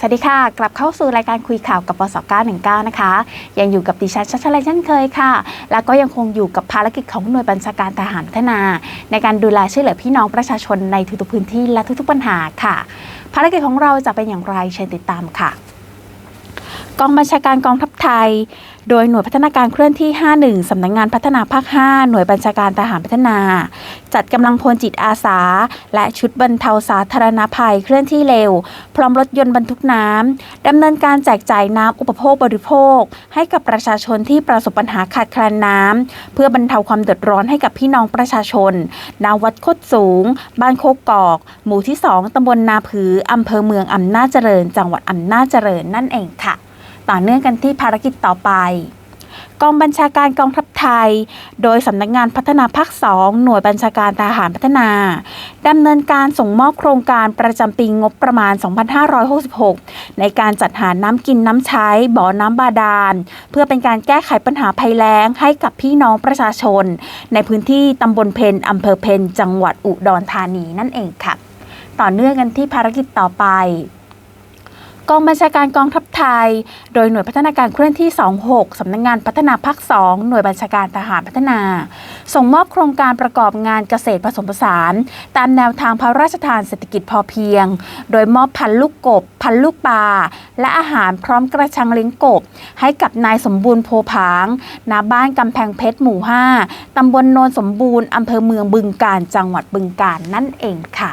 สวัสดีค่ะ กลับเข้าสู่รายการคุยข่าวกับปส919 นะคะ ยังอยู่กับดิฉันชัชลัยเช่นเคยค่ะ แล้วก็ยังคงอยู่กับภารกิจของหน่วยบัญชาการทหารพัฒนา ในการดูแลช่วยเหลือพี่น้องประชาชนในทุกๆพื้นที่และทุกๆปัญหาค่ะ ภารกิจของเราจะเป็นอย่างไรเชิญติดตามค่ะ กองบัญชาการกองทัพไทย โดยหน่วยพัฒนาการเคลื่อนที่ 51 สำนักงงานพัฒนาภาค 5 หน่วยบัญชาการทหารพัฒนา จัดกำลังพลจิตอาสา และชุดบรรเทาสาธารณภัยเคลื่อนที่เร็ว พร้อมรถยนต์บรรทุกน้ำดำเนินการแจกจ่ายน้ำอุปโภคบริโภค ให้กับประชาชนที่ประสบปัญหาขาดแคลนน้ำเพื่อบรรเทาความเดือดร้อนให้กับพี่น้องประชาชนนาวัดโคดสูง บ้านโคกกอก หมู่ที่ 2 ตำบลนาผืออำเภอเมืองอำนาจเจริญ จังหวัดอำนาจเจริญนั่นเองค่ะ ต่อเนื่องกันที่ภารกิจต่อไปกองบัญชาการกองทัพไทย โดยสำนักงานพัฒนาภาค 2 หน่วยบัญชาการทหารพัฒนาดำเนินการส่งมอบโครงการประจำปีงบประมาณ 2566 ในการจัดหาน้ำกินน้ำใช้ บ่อน้ำบาดาล เพื่อเป็นการแก้ไขปัญหาภัยแล้งให้กับพี่น้องประชาชน ในพื้นที่ตำบลเพนอำเภอเพนจังหวัดอุดรธานีนั่นเองค่ะ ต่อเนื่องกันที่ภารกิจต่อไป กองบัญชาการกองทัพไทย โดยหน่วยพัฒนาการเคลื่อนที่ 26 สำนักงงานพัฒนาภาค 2 หน่วยบัญชาการทหารพัฒนา ส่งมอบโครงการประกอบงานเกษตรผสมผสาน ตามแนวทางพระราชทานเศรษฐกิจพอเพียง โดยมอบพันลูกกบ พันลูกปลา และอาหารพร้อมกระชังเลี้ยงกบ ให้กับนายสมบูรณ์โพผางณบ้านกำแพงเพชรหมู่ 5ตำบลโนนสมบูรณ์อำเภอเมืองบึงกาฬจังหวัดบึงกาฬนั่นเองค่ะ